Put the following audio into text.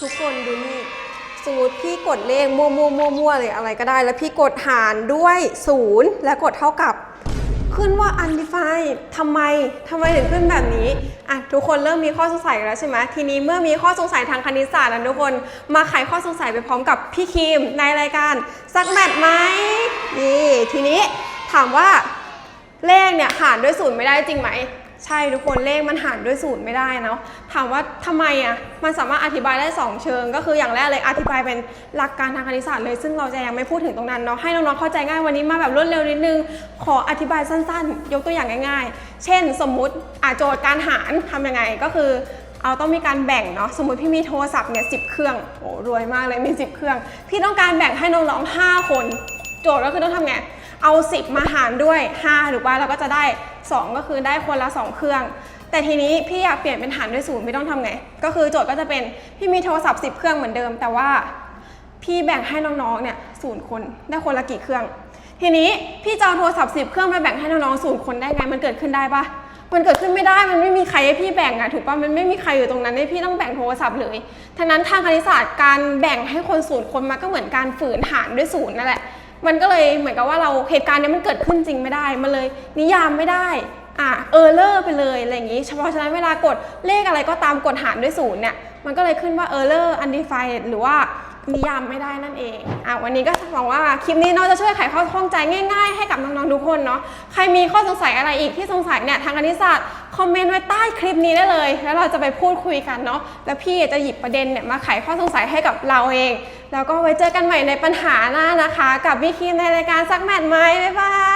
ทุกคนดูนี่สมมติพี่กดเลขมั่วมั่วมั่วมั่วเลยอะไรก็ได้ แล้วพี่กดหารด้วยศูนย์และกดเท่ากับ ขึ้นว่า undefined ทำไมทำไมถึงขึ้นแบบนี้อะทุกคนเริ่มมีข้อสงสัยแล้วใช่ไหมทีนี้เมื่อมีข้อสงสัยทางคณิตศาสตร์แล้วทุกคนมาไขข้อสงสัยไปพร้อมกับพี่คิมในรายการสักแมทไหมนี่ทีนี้ถามว่าเลขเนี่ยหารด้วยศูนย์ไม่ได้จริงไหม ใช่ทุกคนเลขมันหารด้วยศูนย์ไม่ได้เนาะถามว่าทำไมอะมันสามารถอธิบายได้ 2 เชิง ก็คืออย่างแรกเลยอธิบายเป็นหลักการทางคณิตศาสตร์เลย ซึ่งเราจะยังไม่พูดถึงตรงนั้นเนาะให้น้องๆเข้าใจง่ายวันนี้มาแบบรวดเร็วนิดนึง ขออธิบายสั้นๆ ยกตัวอย่างง่าย ๆ เช่น สมมุติอาโจทย์การหารทำยังไงก็คือเอาต้องมีการแบ่งเนาะสมมติพี่มีโทรศัพท์เนี่ยสิเครื่องโอ้รวยมากเลยมี 10 เครื่อง พี่ต้องการแบ่งให้น้องๆ5คน โจทย์ก็คือต้องทำไง เอา 10 มาหารด้วย 5 หรือว่าเราก็จะได้ 2 ก็คือได้คนละ 2 เครื่อง แต่ทีนี้พี่อยากเปลี่ยนเป็นหารด้วยศูนย์ไม่ต้องทำไง ก็คือโจทย์ก็จะเป็นพี่มีโทรศัพท์ 10 เครื่องเหมือนเดิม แต่ว่าพี่แบ่งให้น้องๆเนี่ยศูนย์คนได้คนละกี่เครื่อง ทีนี้พี่จะเอาโทรศัพท์ 10 เครื่องมาแบ่งให้น้องๆศูนย์คนได้ไง มันเกิดขึ้นได้ปะมันเกิดขึ้นไม่ได้ มันไม่มีใครให้พี่แบ่งอะถูกปะมันไม่มีใครอยู่ตรงนั้นให้พี่ต้องแบ่งโทรศัพท์เลยทั้งนั้นทางคณิตศาสตร์การแบ่งให้คนศูนย์คนมันก็เหมือนการฝืนหารด้วยศูนย์นั่นแหละ มันก็เลยเหมือนกับว่าเราเหตุการณ์นี้มันเกิดขึ้นจริงไม่ได้ มันเลยนิยามไม่ได้อะเออเลอร์ไปเลยอะไรอย่างงี้ เฉพาะฉะนั้นเวลากดเลขอะไรก็ตามกดหารด้วยศูนย์เนี่ย มันก็เลยขึ้นว่าเออเลอร์อันดีไฟหรือว่า นิยามไม่ได้นั่นเองอะวันนี้ก็หวังว่าคลิปนี้เนาะจะช่วยไขข้อข้องใจง่ายๆ ให้กับน้องๆทุกคนเนาะใครมีข้อสงสัยอะไรอีกที่สงสัยเนี่ยทางคณิตศาสตร์คอมเมนต์ไว้ใต้คลิปนี้ได้เลย แล้วเราจะไปพูดคุยกันเนาะแล้วพี่จะหยิบประเด็นเนี่ยมาไขข้อสงสัยให้กับเราเอง แล้วก็ไว้เจอกันใหม่ในปัญหาหน้านะคะ กับวิคีในรายการซักแมทไหมบ๊ายบาย